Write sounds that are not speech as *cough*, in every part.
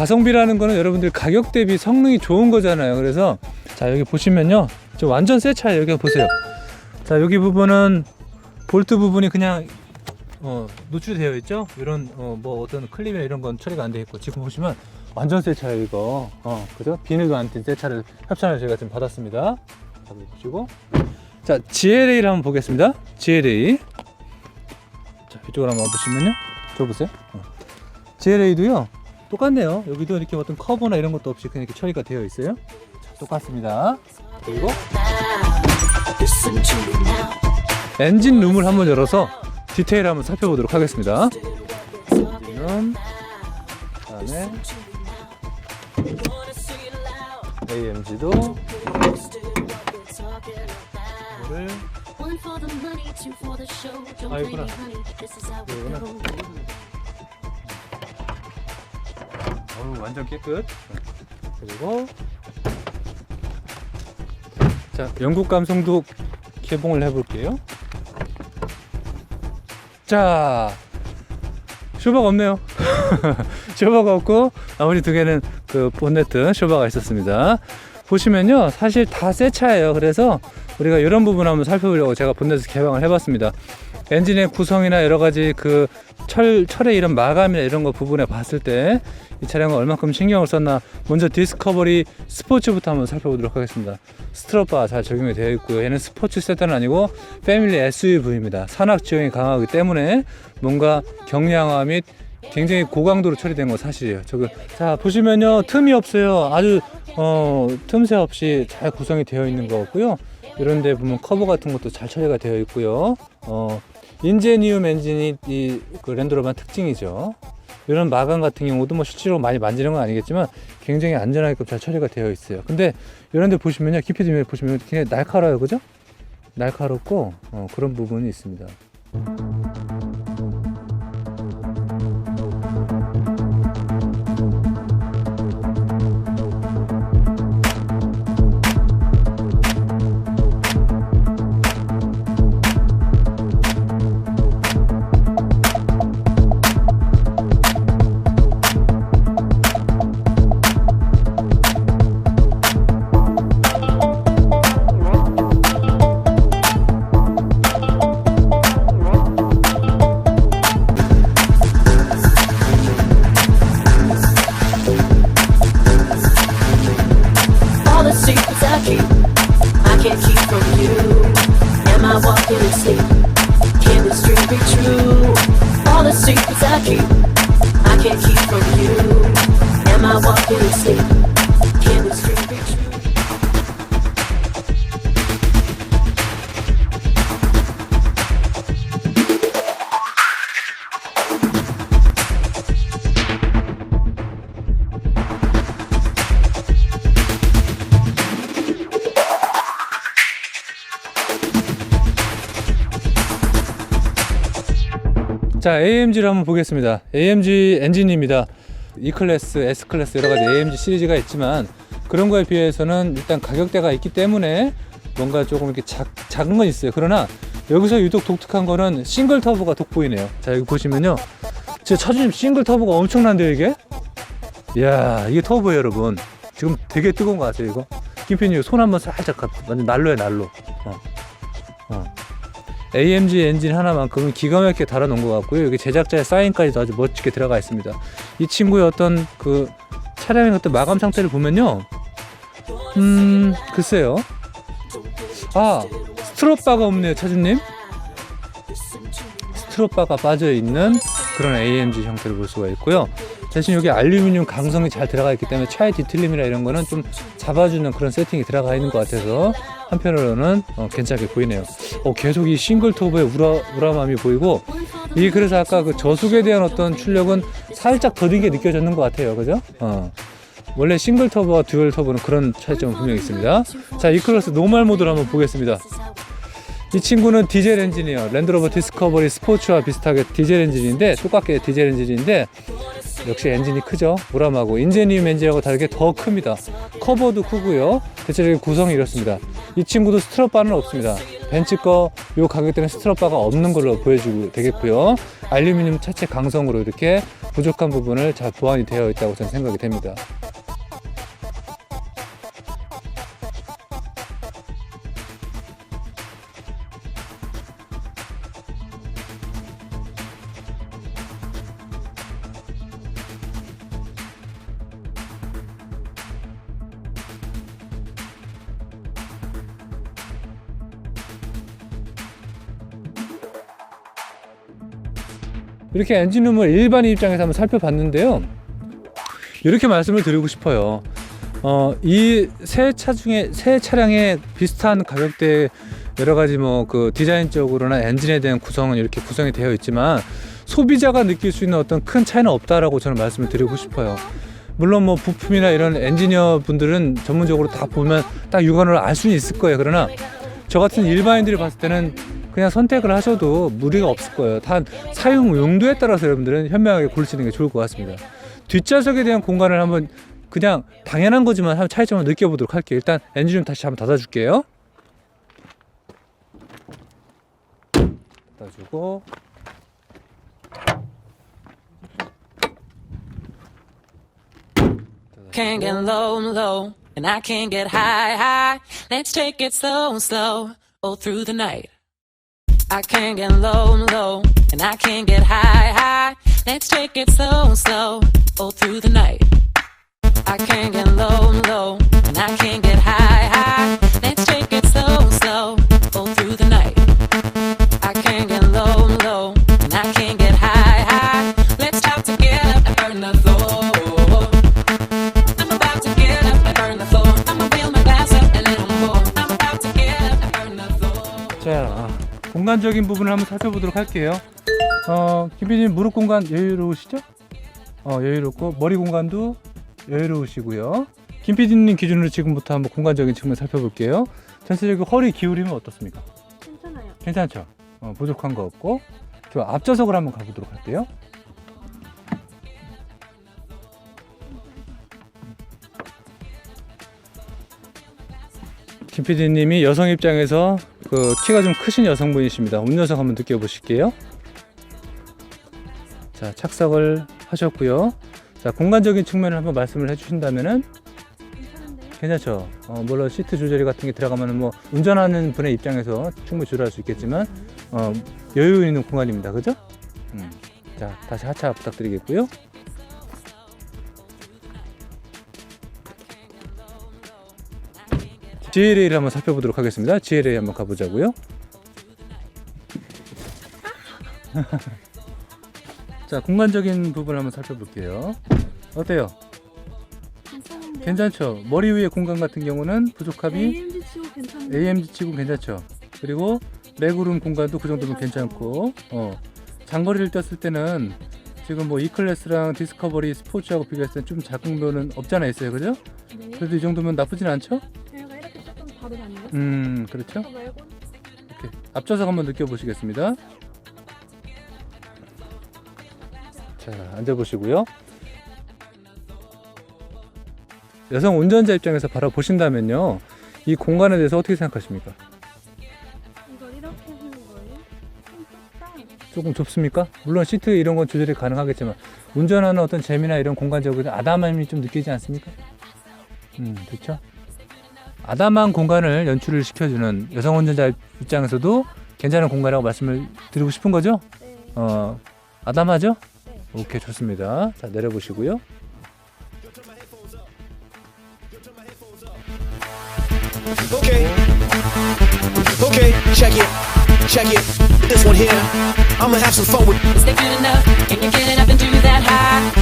가성비라는 거는 여러분들 가격 대비 성능이 좋은 거잖아요. 그래서 자 여기 보시면요, 저 완전 새 차예요. 여기 보세요. 자 여기 부분은 볼트 부분이 그냥 어, 노출되어 있죠. 이런 어, 뭐 어떤 클립이나 이런 건 처리가 안 돼 있고 지금 보시면 완전 새 차예요 이거. 어, 그죠? 비닐도 안낀새 차를 협찬을 저희가 지금 받았습니다. 자 보시고 자 GLA를 한번 보겠습니다. GLA 자 이쪽으로 한번 보시면요. 저 보세요. 어. GLA도요 똑같네요. 여기도 이렇게 어떤 커버나 이런 것도 없이 그냥 이렇게 처리가 되어 있어요. 자, 똑같습니다. 그리고 엔진 룸을 한번 열어서 디테일 한번 살펴보도록 하겠습니다. 엔진룸, 그다음에 AMG도 이거를 we 이거구나. 어우, 완전 깨끗. 그리고 자 영국 감성도 개봉을 해볼게요. 자 쇼바가 없네요. *laughs* 쇼바가 없고 나머지 두 개는 그 본네트 쇼바가 있었습니다. 보시면요 사실 다 새 차예요. 그래서 우리가 이런 부분 한번 살펴보려고 제가 본네트 개방을 해봤습니다. 엔진의 구성이나 여러 가지 그 철, 철의 이런 마감이나 이런 거 부분에 봤을 때 이 차량은 얼마큼 신경을 썼나 먼저 디스커버리 스포츠부터 한번 살펴보도록 하겠습니다. 스트러바 잘 적용이 되어 있고요. 얘는 스포츠 세단은 아니고 패밀리 SUV입니다. 산악 지형이 강하기 때문에 뭔가 경량화 및 굉장히 고강도로 처리된 건 사실이에요. 저거 자 보시면요 틈이 없어요. 아주 어 틈새 없이 잘 구성이 되어 있는 것 같고요. 이런데 보면 커버 같은 것도 잘 처리가 되어 있고요. 어 인제니움 엔진이 이 그 랜드로버 특징이죠. 이런 마감 같은 경우도 뭐 실제로 많이 만지는 건 아니겠지만 굉장히 안전하게끔 잘 처리가 되어 있어요. 근데 이런 데 보시면요. 깊이 좀 보시면 굉장히 날카로워요. 그죠? 날카롭고 어, 그런 부분이 있습니다. All the secrets I keep, I can't keep from you. Am I walking in sleep? Can this dream be true? All the secrets I keep, I can't keep from you. Am I walking in sleep? 자, AMG를 한번 보겠습니다. AMG 엔진입니다. E 클래스, S 클래스 여러 가지 AMG 시리즈가 있지만 그런 거에 비해서는 일단 가격대가 있기 때문에 뭔가 조금 이렇게 작, 작은 건 있어요. 그러나 여기서 유독 독특한 거는 싱글 터보가 돋보이네요. 자, 여기 보시면요. 제 차주님 싱글 터보가 엄청난데요, 이게? 이야, 이게 터보예요, 여러분. 지금 되게 뜨거운 거 아세요, 이거? 김P님 손 한번 살짝 가, 완전 난로에 난로. 어. 어. AMG 엔진 하나만큼은 기가 막히게 달아놓은 것 같고요. 여기 제작자의 사인까지도 아주 멋지게 들어가 있습니다. 이 친구의 어떤 그 차량의 어떤 마감 상태를 보면요. 음, 글쎄요. 아, 스트로바가 없네요, 차주님. 스트로바가 빠져 있는 그런 AMG 형태를 볼 수가 있고요. 대신 여기 알루미늄 강성이 잘 들어가 있기 때문에 차의 뒤틀림이나 이런 거는 좀 잡아주는 그런 세팅이 들어가 있는 것 같아서 한편으로는 어, 괜찮게 보이네요. 어, 계속 이 싱글 터보의 우라, 우람함이 보이고 이 그래서 아까 그 저속에 대한 어떤 출력은 살짝 더디게 느껴졌는 것 같아요. 그죠? 어. 원래 싱글 터보와 듀얼 터보는 그런 차이점은 분명히 있습니다. 자, 이클러스 노멀 모드를 한번 보겠습니다. 이 친구는 디젤 엔진이에요. 랜드로버 디스커버리 스포츠와 비슷하게 디젤 엔진인데 똑같게 디젤 엔진인데 역시 엔진이 크죠. 우람하고 인제니움 엔진하고 다르게 더 큽니다. 커버도 크고요. 대체적인 구성이 이렇습니다. 이 친구도 스트럿바는 없습니다. 벤츠 거 요 가격대는 스트럿바가 없는 걸로 보여주고 되겠고요. 알루미늄 차체 강성으로 이렇게 부족한 부분을 잘 보완이 되어 있다고 저는 생각이 됩니다. 이렇게 엔진룸을 일반인 입장에서 한번 살펴봤는데요. 이렇게 말씀을 드리고 싶어요. 어, 이새차 중에 새 차량의 비슷한 가격대 여러 가지 뭐 그 디자인적으로나 엔진에 대한 구성은 이렇게 구성이 되어 있지만 소비자가 느낄 수 있는 어떤 큰 차이는 없다라고 저는 말씀을 드리고 싶어요. 물론 뭐 부품이나 이런 엔지니어 분들은 전문적으로 다 보면 딱 육안으로 알 수는 있을 거예요. 그러나 저 같은 일반인들이 봤을 때는 그냥 선택을 하셔도 무리가 없을 거예요. 단 사용 용도에 따라서 여러분들은 현명하게 고르시는 게 좋을 것 같습니다. 뒷좌석에 대한 공간을 한번 그냥 당연한 거지만 한번 차이점을 느껴보도록 할게요. 일단 엔진 좀 다시 한번 닫아줄게요. 닫아주고 Can't get low. I can't get low, low, and I can't get high, high. Let's take it slow, slow, all through the night. I can't get low, low, and I can't get high, high. 공간적인 부분을 한번 살펴보도록 할게요. 어 김PD님 무릎 공간 여유로우시죠? 어 여유롭고 머리 공간도 여유로우시고요. 김PD님 기준으로 지금부터 한번 공간적인 측면 살펴볼게요. 전체적으로 허리 기울이면 어떻습니까? 괜찮아요. 괜찮죠? 어, 부족한 거 없고 저 앞좌석을 한번 가보도록 할게요. 김 PD님이 여성 입장에서 그 키가 좀 크신 여성분이십니다. 운전석 한번 느껴보실게요. 자 착석을 하셨고요. 자 공간적인 측면을 한번 말씀을 해주신다면은? 괜찮죠. 어, 물론 시트 조절이 같은 게 들어가면 뭐 운전하는 분의 입장에서 충분히 조절할 수 있겠지만 어, 여유 있는 공간입니다. 그죠? 음. 자 다시 하차 부탁드리겠고요. GLA를 한번 살펴보도록 하겠습니다. GLA 한번 가보자고요. *laughs* 자 공간적인 부분 한번 살펴볼게요. 어때요? 괜찮은데요? 괜찮죠? 머리 위에 공간 같은 경우는 부족함이 AMG 치고 괜찮은데 AMG 치고 괜찮죠? 그리고 레그룸 공간도 그 정도면 괜찮고 어, 장거리를 뛰었을 때는 지금 뭐 E클래스랑 디스커버리 스포츠하고 비교했을 때 좀 작은 면은 없잖아 있어요 그죠? 네. 그래도 이 정도면 나쁘진 않죠? 음 그렇죠? 이렇게 앞좌석 한번 느껴보시겠습니다 자 앉아보시고요 여성 운전자 입장에서 바라보신다면요 이 공간에 대해서 어떻게 생각하십니까? 이걸 이렇게 하는 거예요? 좀 좁다. 조금 좁습니까? 물론 시트 이런 건 조절이 가능하겠지만 운전하는 어떤 재미나 이런 공간적으로 아담함이 좀 느끼지 않습니까? 음, 그렇죠. 아담한 공간을 연출을 시켜주는 여성 운전자 입장에서도 괜찮은 공간이라고 말씀을 드리고 싶은 거죠? 네. 어, 아담하죠? 네. 오케이, 좋습니다. 자, 내려보시고요. Okay. Okay, check it. Check it. This one here. I'ma have some fun with Is that good enough? Can you get it up and do that high?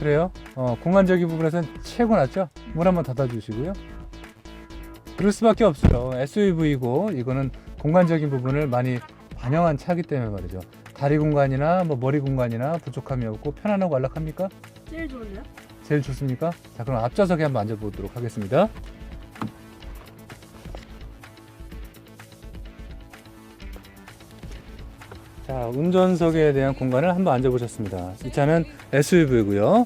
그래요? 어, 공간적인 부분에서는 최고 낫죠? 문 한번 닫아주시고요. 그럴 수밖에 없어요. SUV고 이거는 공간적인 부분을 많이 반영한 차기 때문에 말이죠. 다리 공간이나 뭐 머리 공간이나 부족함이 없고 편안하고 안락합니까? 제일 좋은데요? 제일 좋습니까? 자, 그럼 앞좌석에 한번 앉아보도록 하겠습니다. 자, 운전석에 대한 공간을 한번 앉아보셨습니다. 이 차는 SUV고요.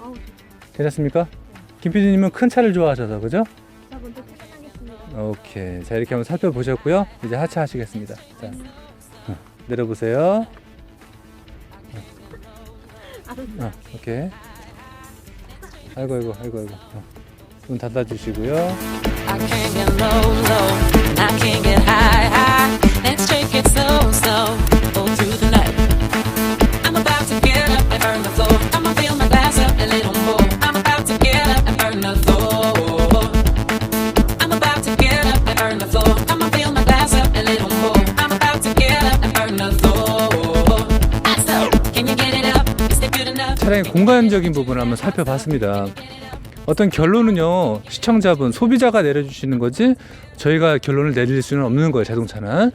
아우. 괜찮습니까? 김 PD님은 큰 차를 좋아하셔서 그죠? 자, 먼저 퇴근하겠습니다. 오케이. 자, 이렇게 한번 살펴보셨고요. 이제 하차 하시겠습니다. 자, 어, 내려보세요. 알았어. 어, 오케이. 아이고, 아이고, 아이고, 아이고. 어, 문 닫아주시고요. I can't get low, low, I can't get high, high. 차량의 공간적인 부분을 한번 살펴봤습니다. 어떤 결론은요, 시청자분, 소비자가 내려주시는 거지, 저희가 결론을 내릴 수는 없는 거예요, 자동차는.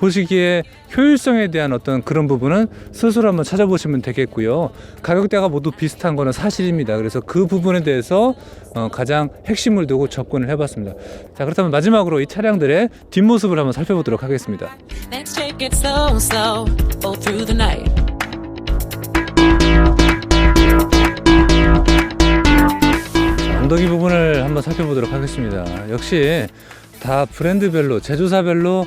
보시기에 효율성에 대한 어떤 그런 부분은 스스로 한번 찾아보시면 되겠고요. 가격대가 모두 비슷한 거는 사실입니다. 그래서 그 부분에 대해서 어, 가장 핵심을 두고 접근을 해봤습니다. 자, 그렇다면 마지막으로 이 차량들의 뒷모습을 한번 살펴보도록 하겠습니다. 엉덩이 부분을 한번 살펴보도록 하겠습니다. 역시 다 브랜드별로 제조사별로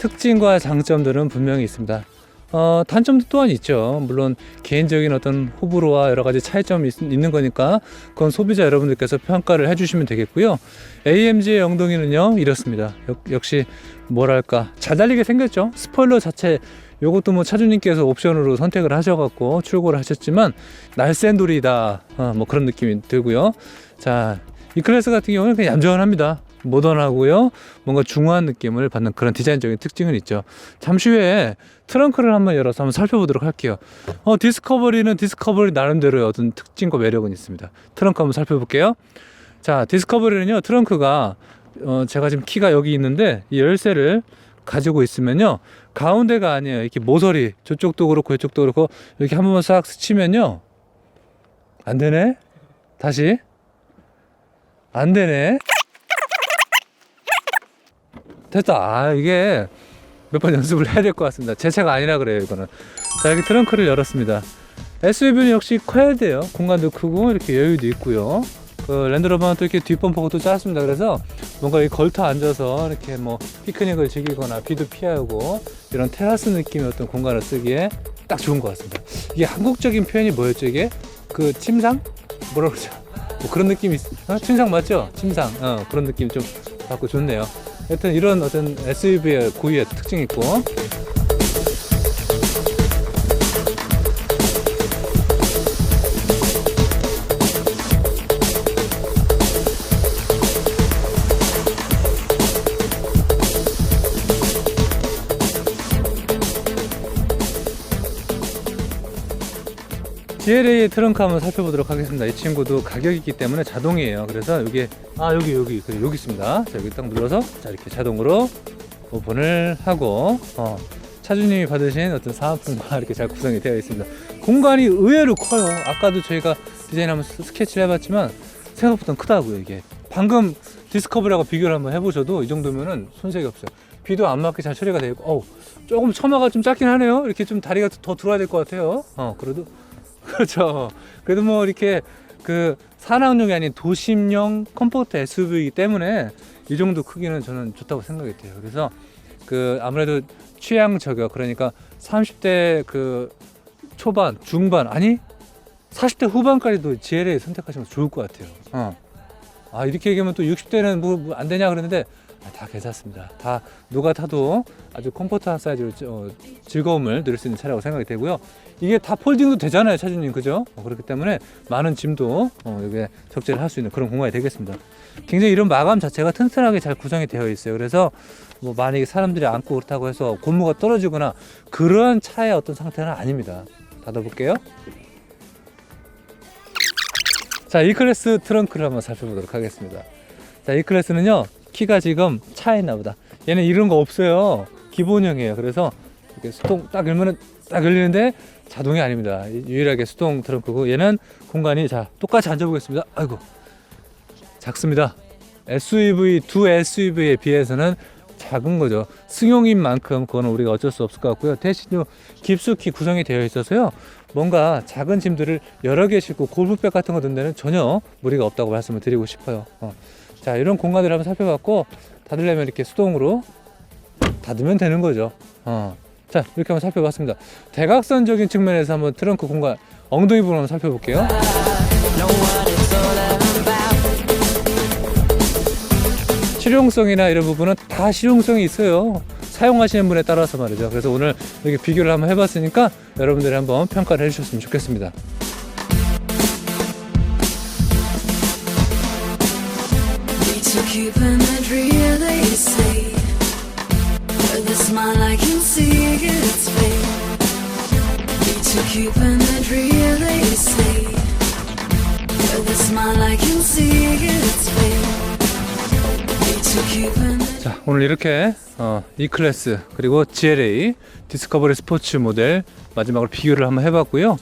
특징과 장점들은 분명히 있습니다. 어, 단점도 또한 있죠. 물론 개인적인 어떤 호불호와 여러 가지 차이점이 있, 있는 거니까 그건 소비자 여러분들께서 평가를 해주시면 되겠고요. AMG의 엉덩이는요 이렇습니다. 역, 역시 뭐랄까 잘 달리게 생겼죠. 스포일러 자체 요것도 뭐 차주님께서 옵션으로 선택을 하셔갖고 출고를 하셨지만 날쌘 돌이다 어, 뭐 그런 느낌이 들고요. 자, 이 클래스 같은 경우는 그냥 얌전합니다. 모던하고요. 뭔가 중후한 느낌을 받는 그런 디자인적인 특징은 있죠. 잠시 후에 트렁크를 한번 열어서 한번 살펴보도록 할게요. 어, 디스커버리는 디스커버리 나름대로의 어떤 특징과 매력은 있습니다. 트렁크 한번 살펴볼게요. 자, 디스커버리는요, 트렁크가 어, 제가 지금 키가 여기 있는데 이 열쇠를 가지고 있으면요, 가운데가 아니에요. 이렇게 모서리 저쪽도 그렇고 이쪽도 그렇고 이렇게 한 번만 싹 스치면요, 안 되네. 다시 안 되네. 됐다. 아, 이게 몇 번 연습을 해야 될 것 같습니다. 제 차가 아니라 그래요, 이거는. 자, 이렇게 트렁크를 열었습니다. SUV는 역시 커야 돼요. 공간도 크고, 이렇게 여유도 있고요. 그 랜드로버는 또 이렇게 뒷범퍼가 또 짧습니다. 그래서 뭔가 이 걸터 앉아서 이렇게 뭐 피크닉을 즐기거나 비도 피하고 이런 테라스 느낌의 어떤 공간을 쓰기에 딱 좋은 것 같습니다. 이게 한국적인 표현이 뭐였죠, 이게? 그 침상? 뭐라 그러죠? 뭐 그런 느낌이 있... 어? 침상 맞죠? 침상. 어, 그런 느낌 좀 받고 좋네요. 여튼 이런 어떤 SUV의 고유의 특징이 있고 GLA의 트렁크 한번 살펴보도록 하겠습니다. 이 친구도 가격이 있기 때문에 자동이에요. 그래서 여기 아 여기 여기 그래, 여기 있습니다. 자 여기 딱 눌러서 자 이렇게 자동으로 오픈을 하고 어, 차주님이 받으신 어떤 사은품과 *laughs* 이렇게 잘 구성이 되어 있습니다. 공간이 의외로 커요. 아까도 저희가 디자인하면서 스케치를 해봤지만 생각보다 크다고요 이게. 방금 디스커버리하고 비교를 한번 해보셔도 이 정도면은 손색이 없어요. 비도 안 맞게 잘 처리가 되고, 어우, 조금 처마가 좀 짧긴 하네요. 이렇게 좀 다리가 더 들어야 될 것 같아요. 어, 그래도 그렇죠. 그래도 뭐 이렇게 그 산악용이 아닌 도심용 컴포트 SUV이기 때문에 이 정도 크기는 저는 좋다고 생각이 돼요. 그래서 그 아무래도 취향 저격 그러니까 30대 그 초반, 중반 아니 40대 후반까지도 GLA 선택하시면 좋을 것 같아요. 어. 아 이렇게 얘기하면 또 60대는 뭐 안 되냐 그러는데 아, 다 괜찮습니다. 다 누가 타도 아주 컴포트한 사이즈로 어, 즐거움을 누릴 수 있는 차라고 생각이 되고요. 이게 다 폴딩도 되잖아요, 차주님, 그죠? 어, 그렇기 때문에 많은 짐도 어, 여기에 적재를 할 수 있는 그런 공간이 되겠습니다. 굉장히 이런 마감 자체가 튼튼하게 잘 구성이 되어 있어요. 그래서 뭐 만약에 사람들이 앉고 그렇다고 해서 고무가 떨어지거나 그런 차의 어떤 상태는 아닙니다. 닫아볼게요. 자, 이 클래스 트렁크를 한번 살펴보도록 하겠습니다. 자, 이 클래스는요, 키가 지금 차에 나보다. 얘는 이런 거 없어요. 기본형이에요. 그래서 이렇게 수동 딱 열면은 딱 열리는데 자동이 아닙니다. 이- 유일하게 수동 트렁크고 얘는 공간이 자 똑같이 앉아보겠습니다. 아이고 작습니다. SUV 두 SUV에 비해서는 작은 거죠. 승용인 만큼 그거는 우리가 어쩔 수 없을 것 같고요. 대신 요 깊숙이 구성이 되어 있어서요. 뭔가 작은 짐들을 여러 개 싣고 골프백 같은 거 든 데는 전혀 무리가 없다고 말씀을 드리고 싶어요. 어. 자 이런 공간들을 한번 살펴봤고 닫으려면 이렇게 수동으로 닫으면 되는 거죠. 어. 자 이렇게 한번 살펴봤습니다. 대각선적인 측면에서 한번 트렁크 공간 엉덩이 부분 한번 살펴볼게요. 실용성이나 이런 부분은 다 실용성이 있어요. 사용하시는 분에 따라서 말이죠. 그래서 오늘 이렇게 비교를 한번 해봤으니까 여러분들이 한번 평가를 해주셨으면 좋겠습니다. Cupid and really say With a smile I can see it's fate We took Cupid and really say With a smile I can see it's fate We took Cupid and 자, 오늘 이렇게 어, E 클래스 그리고 GLA 디스커버리 스포츠 모델 마지막으로 비교를 한번 해봤고요.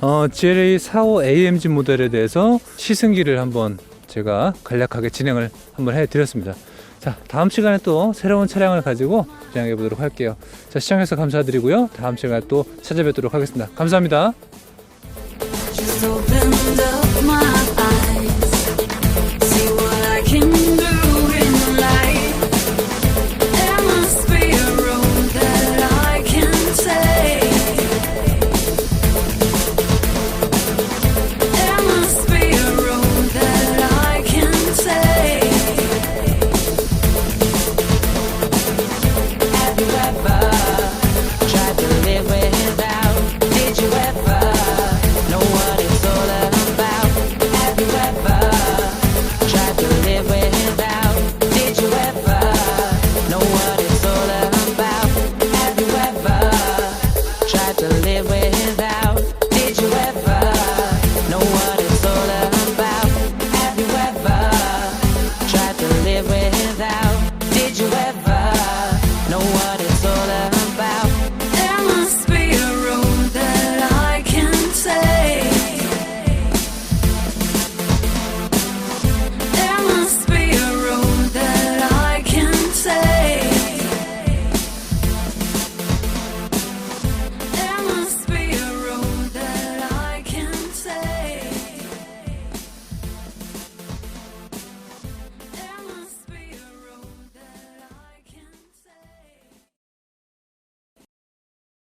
어, GLA 45 AMG 모델에 대해서 시승기를 한번 제가 간략하게 진행을 한번 해드렸습니다. 자, 다음 시간에 또 새로운 차량을 가지고 진행해 보도록 할게요. 자, 시청해서 감사드리고요. 다음 시간에 또 찾아뵙도록 하겠습니다. 감사합니다.